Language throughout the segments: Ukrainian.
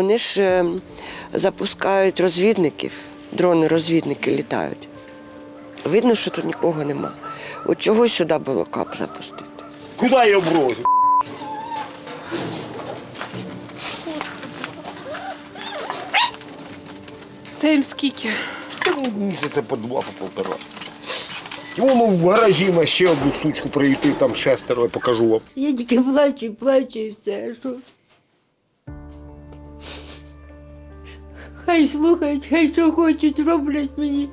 Вони ж е, запускають розвідників, дрони-розвідники літають. Видно, що тут нікого нема. От чого сюди було кап запустити? Куди я бросив? Це їм скільки? Та ну, Місяця по два, по полтора. І воно в гаражі на ще одну сучку приютив, там шестеро, я покажу вам. Я тільки плачу, плачу і все. Що... Хай слухають, хай що хочуть, роблять мені.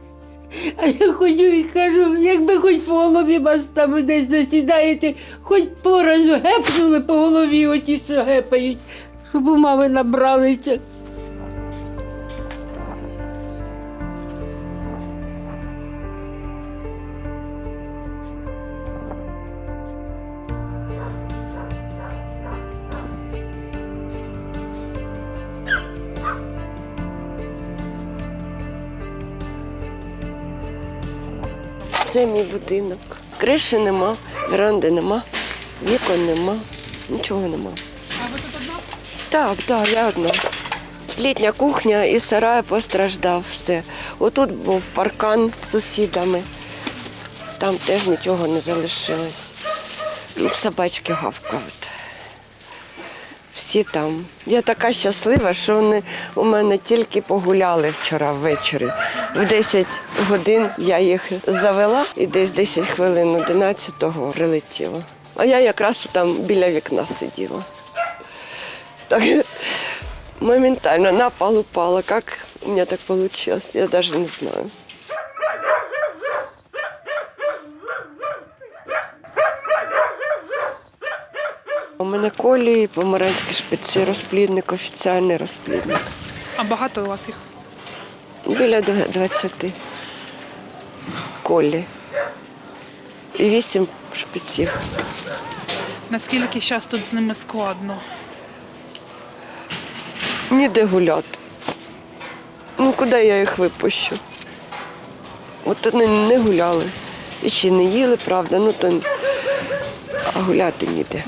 А я ходжу і кажу, якби хоч по голові вас там десь засідаєте, хоч по разу гепнули по голові оті, що гепають, щоб у мами набралися. Це мій будинок. Криші нема, веранди нема, вікон нема, нічого нема. А ви тут одна? Так, так, я одна. Літня кухня і сарай постраждав все. Отут був паркан з сусідами. Там теж нічого не залишилось. Собачки гавкають. Всі там. Я така щаслива, що вони у мене тільки погуляли вчора ввечері. В 10 годин я їх завела і десь 10 хвилин 11-го прилетіло. А я якраз там біля вікна сиділа. Так моментально на пол упала. Как у меня так получилось, я даже не знаю. У мене колії, помаранські шпиці, розплідник, офіціальний розплідник. А багато у вас їх? Біля 20 колі. І вісім шпиців. Наскільки зараз тут з ними складно? Ніде гуляти. Ну, куди я їх випущу? От вони не гуляли. І ще не їли, правда, ну то а гуляти ніде.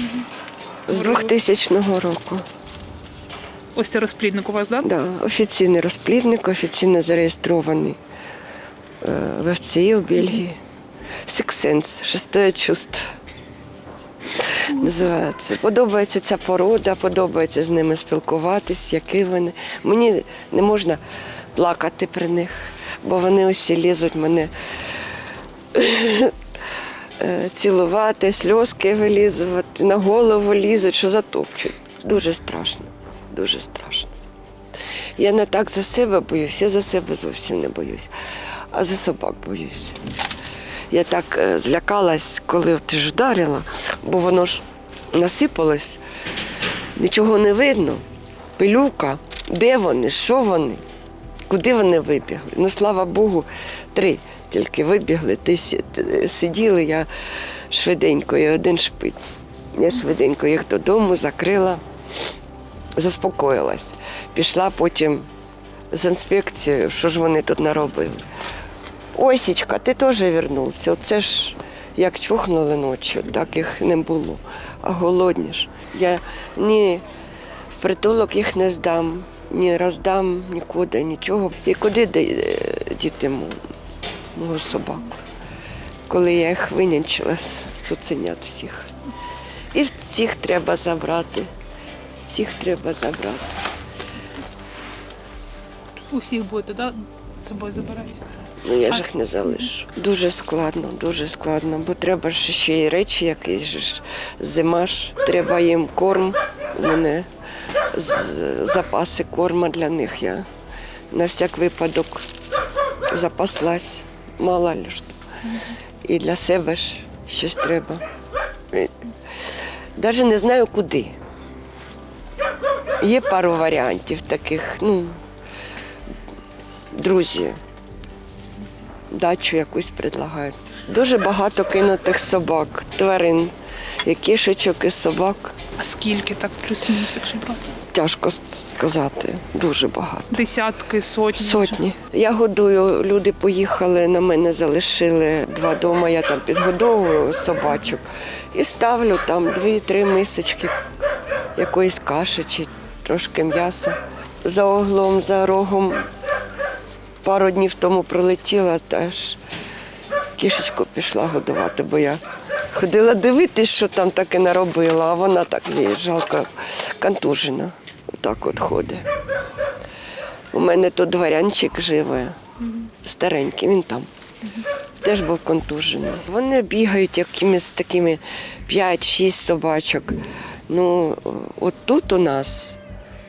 З 2000 року. Ось це розплідник у вас, так? Да? Да, офіційний розплідник, офіційно зареєстрований е, в ФЦІ у Бельгії. Сіксенс, шесте чувство. Називається. Подобається ця порода, подобається з ними спілкуватись, які вони. Мені не можна плакати при них, бо вони усі лізуть мене цілувати, сльозки вилізувати, на голову лізуть, що затопчуть. Дуже страшно, дуже страшно. Я не так за себе боюсь, я за себе зовсім не боюсь, а за собак боюсь. Я так е, злякалась, коли ти ж вдарила, бо воно ж насипалось, нічого не видно. Пилюка, де вони, що вони, куди вони вибігли. Ну, слава Богу, три тільки вибігли. Ти сиділи, я швиденько, і один шпиць. Я швиденько їх додому закрила, заспокоїлась. Пішла потім з інспекцією, що ж вони тут наробили. Осічка, ти теж вернувся. Оце ж як чухнули ночі, так їх не було. А голодні ж. Я ні в притулок їх не здам, ні роздам нікуди, нічого. І куди де- діти мо- мого собаку? Коли я їх винянчила з цуценят всіх. І цих треба забрати. Цих треба забрати. Усіх будете, да? З собою забирати. Ну я ж їх не залишу. Дуже складно, дуже складно, бо треба ж ще й речі якісь ж. Зима ж, треба їм корм. У мене запаси корма для них. Я на всяк випадок запаслась, мало ли що. І для себе ж щось треба. Навіть не знаю куди. Є пару варіантів таких, ну, друзі дачу якусь предлагають. Дуже багато кинутих собак, тварин, і кішечок і собак. А скільки так плюс-мінус, якщо брати? Тяжко сказати, дуже багато. Десятки, сотні. Сотні. Я годую, люди поїхали, на мене залишили два дома, я там підгодовую собачок і ставлю там дві-три мисочки якоїсь каші чи трошки м'яса. за углом, за рогом. Пару днів тому прилетіла, теж кішечку пішла годувати, бо я ходила дивитись, що там таке наробила, а вона так їй жалко контужена. Отак от ходить. У мене тут дворянчик живе, старенький, він там. Теж був контужений. Вони бігають якимись такими 5-6 собачок. Ну, от тут у нас,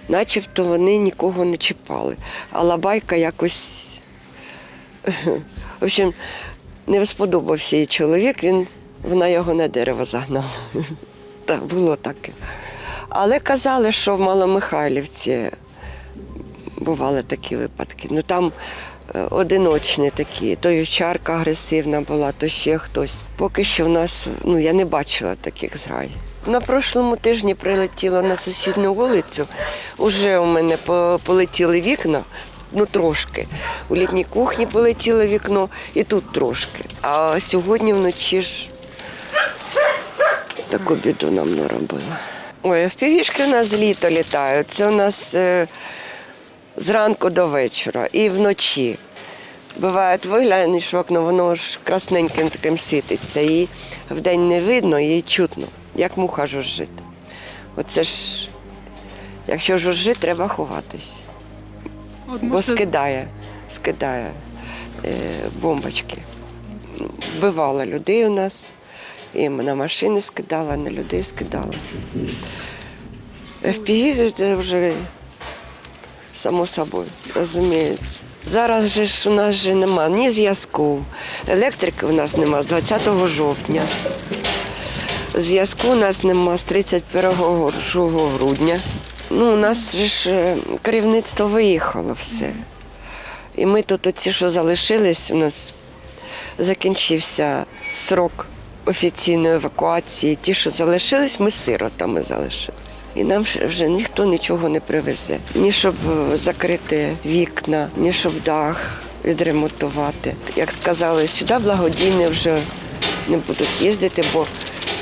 начебто вони нікого не чіпали. А лабайка якось. В общем, не сподобався їй чоловік, він, вона його на дерево загнала. Так, було таке. Але казали, що в Маломихайлівці бували такі випадки. Ну там е, одиночні такі. То вівчарка агресивна була, то ще хтось. Поки що в нас, ну я не бачила таких зграй. На прошлому тижні прилетіло на сусідню вулицю. Уже у мене полетіли вікна. Ну, трошки. У літній кухні полетіло вікно і тут трошки. А сьогодні вночі ж таку біду нам наробила. Ой, впівішки у нас з літа літають. Це у нас е, зранку до вечора і вночі. Буває, виглянеш в окно, воно ж красненьким таким світиться. І вдень не видно, і чутно, як муха жужжить. Оце ж, якщо жужжить, треба ховатись. Бо скидає, скидає е, бомбочки. Вбивала людей у нас. І на машини скидала, на людей скидала. FPV це вже само собою, розуміється. Зараз же ж у нас же нема ні зв'язку. Електрики у нас нема з 20 жовтня. Зв'язку у нас нема з 31 грудня. Ну, у нас же ж е, керівництво виїхало все. І ми тут, оці, що залишились, у нас закінчився срок офіційної евакуації. Ті, що залишились, ми сиротами залишились. І нам вже ніхто нічого не привезе. Ні щоб е, закрити вікна, ні щоб дах відремонтувати. Як сказали, сюди благодійні вже не будуть їздити, бо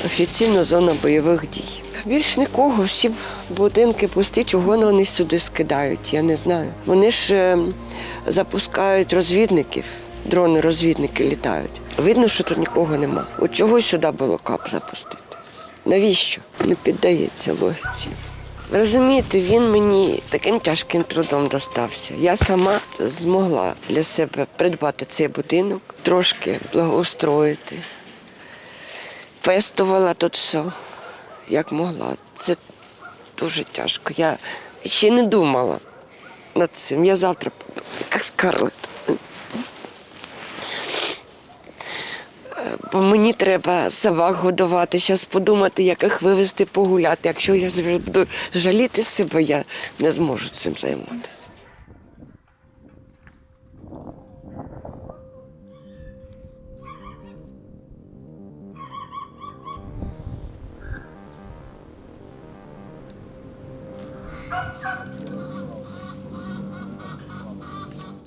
офіційно зона бойових дій. Більш нікого, всі будинки пусті, чого вони сюди скидають, я не знаю. Вони ж е, запускають розвідників, дрони-розвідники літають. Видно, що тут нікого нема. От чого сюди було кап запустити? Навіщо? Не піддається логіці. Розумієте, він мені таким тяжким трудом достався. Я сама змогла для себе придбати цей будинок, трошки благоустроїти. Пестувала тут все, як могла. Це дуже тяжко. Я ще не думала над цим. Я завтра, як Скарлет. Бо мені треба собак годувати, зараз подумати, як їх вивезти погуляти. Якщо я буду жаліти себе, я не зможу цим займатися.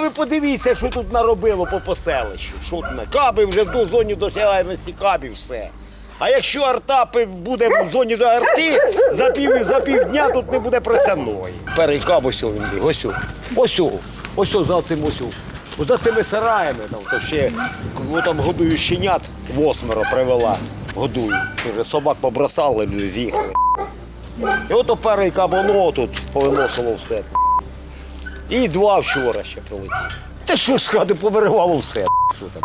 Ви подивіться, що тут наробило по поселищу. Що тут каби вже в зоні досягаємості кабів все. А якщо арта буде в зоні до арти, за пів, за півдня тут не буде просяної. Перший каб ось він біг, ось. Ось, ось за цим ось. Ось За цими сараями там, то ще кого там годую щенят, восьмеро привела, годую. Вже собак побросали, люди з'їхали. І ото перший каб, воно тут повиносило все. І два вчора ще прилетіли. Та що з хати повиривало все. Що там?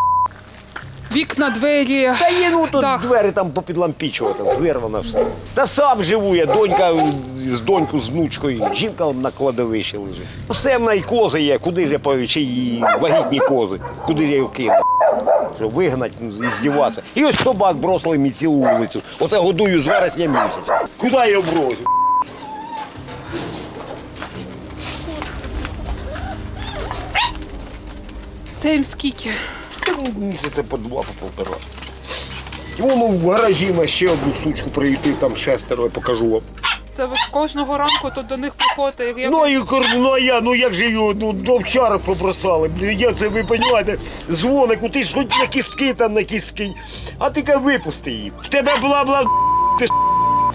Вікна, двері. Та є ну тут Дах. двері там попідлампічували, там вирвано все. Та сам живу я, донька з доньку з внучкою, жінка на кладовищі лежить. Все в неї кози є, куди ж я повів, її вагітні кози, куди ж я її кину. Щоб вигнати ну, і здіватися. І ось собак бросили мені цілу вулицю. Оце годую з вересня місяця. Куди я його Це їм скільки? Ну, Місяця по два, по полтора. І воно в гаражі ми ще одну сучку приїти, там шестеро, я покажу вам. Це ви кожного ранку тут до них приходите. Як... Ну і кор- ну а я, ну як же його ну, до овчарок побросали? Блін, Як це ви розумієте? Дзвоник, ну ти ж хоч на кістки там на кістки. А ти ка випусти її. В тебе була була ти ж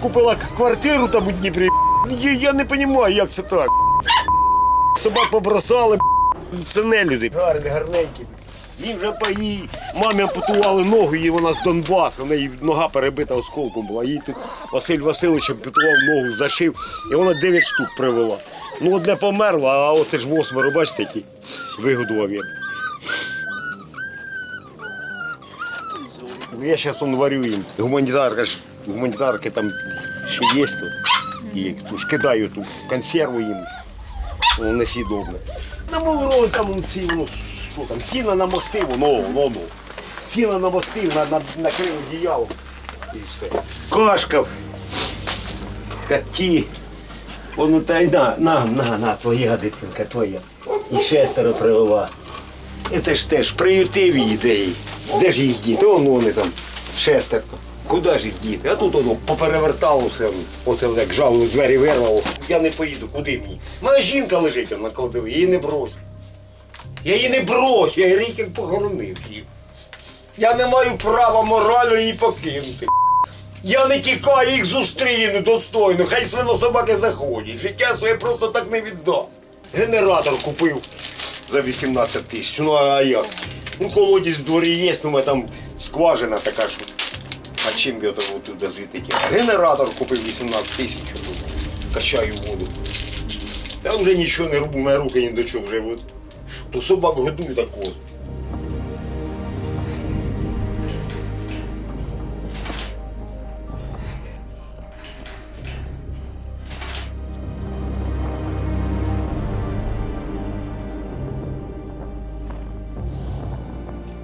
купила квартиру там у Дніпрі. Я, я не розумію, як це так. Собак побросали, це не люди. Гарні, гарненькі. Їм вже паї. Мамі ампутували ногу, їй вона з Донбасу, в неї нога перебита осколком була. Їй тут Василь Васильович ампутував ногу, зашив, і вона 9 штук привела. Ну, одне померло, а оце ж восьмеро, бачите, які вигодував я. Ну, Я зараз варю їм. Гуманітарка ж, гуманітарки там ще є. І ту кидаю ту консерву їм. Воно не сідобне. На молоро там ну, що там, сіна намостив, ну, ну, ну. Сіна намостив, на, на, накрив одіялом і все. Кашка, коті. Воно та й на, на, на, на, твоя дитинка, твоя. І шестеро привела. І це ж теж приютив її, де ж їх діти? Вон вони там, шестерко. Куди ж їх? А тут воно поперевертало все. Оце як жало двері вирвало. Я не поїду, куди мені? У мене жінка лежить на кладові, її не брось. Я її не брось, я рік як похоронив її. Я не маю права морально її покинути. Я не тікаю, їх зустріну достойно, хай свинособаки заходять. Життя своє просто так не віддам. Генератор купив за 18 тисяч. Ну а як? Ну, колодязь в дворі є, ну, мене там скважина така, що. Чим я туди звідти? Генератор купив 18 тисяч, качаю воду. Та вже нічого не роблю, мої руки ні до чого вже. От. То собак годую та козу.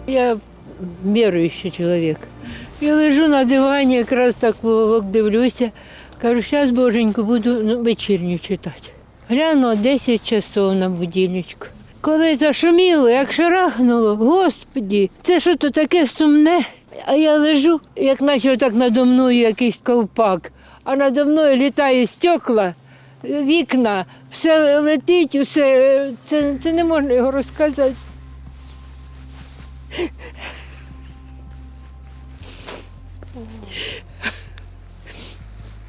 Я віруючий чоловік. Я лежу на дивані, якраз так вовок дивлюся. Кажу, зараз боженьку буду ну, вечірню читати. Гляну 10 часов на будильничку. Коли зашуміло, як шарахнуло, господі, це що то таке сумне. А я лежу, як наче так надо мною якийсь ковпак, а надо мною літає стекла, вікна, все летить, усе. Це, це не можна його розказати.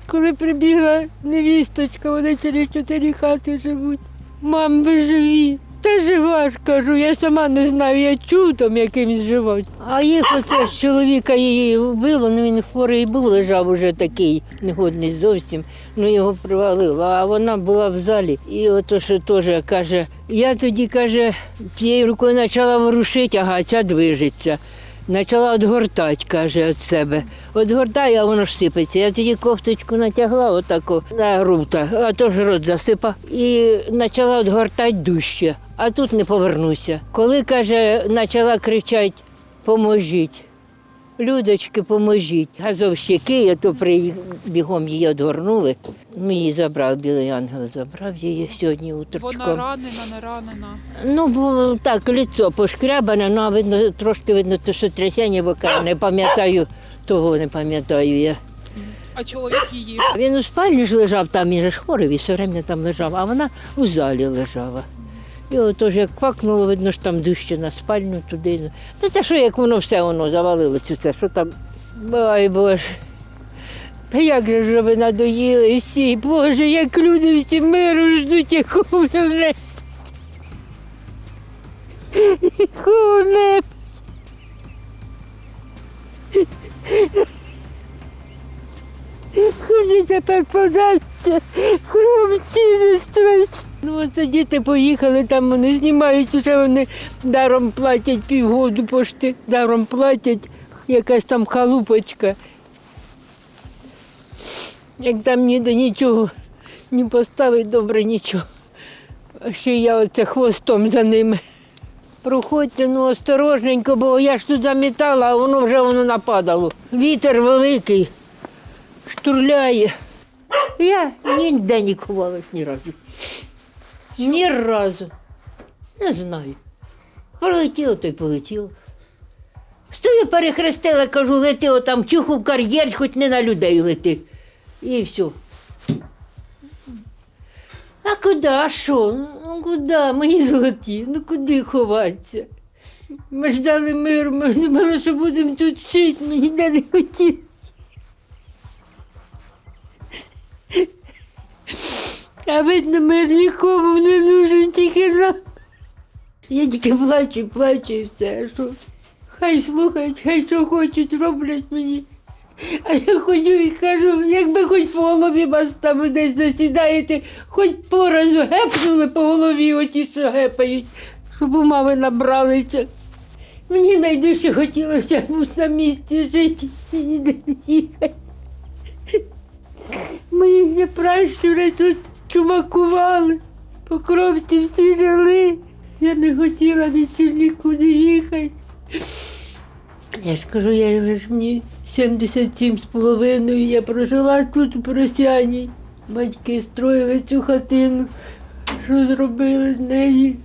Коли прибігла невісточка, вони через чотири хати живуть. Мам, ви живі. Та жива ж кажу, я сама не знаю, я чудом якимсь жива. А їх оце ж чоловіка її вбило, ну він хворий був, лежав уже такий, негодний зовсім, ну його привалило, а вона була в залі. І ото що теж каже, я тоді каже, тією рукою почала ворушити, ага, ця движеться. Почала відгортати, каже, від себе. Відгортаю, а воно ж сипеться. Я тоді кофточку натягла отаку на рута, а то ж рот засипав. І почала відгортати дужче, а тут не повернуся. Коли, каже, почала кричати, поможіть. Людочки, поможіть. Газовщики, я то при бігом її відгорнули. Ми її забрав, білий ангел забрав її сьогодні утречком. Вона ранена, не ранена. Ну, бо так, лицо пошкрябане, ну, а видно, трошки видно, то, що трясення бока, не пам'ятаю, того не пам'ятаю я. А чоловік її. Він у спальні ж лежав, там він же ж хворий, він все время там лежав, а вона у залі лежала. І отож як квакнуло, видно, що там дужче на спальню туди. Та те, що як воно все воно завалилось, усе, що там. Ой, Боже. Та як же ж ви надоїли всі, Боже, як люди всі миру ждуть, якого вже. Якого Куди тепер податися? Хлопці не страшні. Ну, оце діти поїхали, там вони знімають, вже вони даром платять півгоду пошти, даром платять, якась там халупочка. Як там ніде нічого не поставить, добре нічого. Ще я оце хвостом за ними. Проходьте, ну осторожненько, бо я ж тут замітала, а воно вже воно нападало. Вітер великий штурляє. Я ніде не ховалась ні разу. Ні разу. Не знаю. Пролетіло, то й полетіло. Стою перехрестила, кажу, лети отам чуху в кар'єр, хоч не на людей лети. І все. А куди? Що? Ну куди? Мої золоті? Ну куди ховатися? Ми ждали миру, ми думали, що будемо тут жити, ми ніде не хотіли. А видно, мир нікому не нужен, тільки нам. Я тільки плачу, плачу і все. Що? Хай слухають, хай що хочуть, роблять мені. А я ходю і кажу, якби хоч по голові вас там десь засідаєте, хоч по разу гепнули по голові оті, що гепають, щоб у мами набралися. Мені найдужче хотілося на місці жити і ніде не їхати. Ще пращури тут чумакували, покровці всі жили. Я не хотіла ні нікуди їхати. Я ж кажу, я ж мені 77 з половиною, я прожила тут у Просяні. Батьки строїли цю хатину. Що зробили з неї?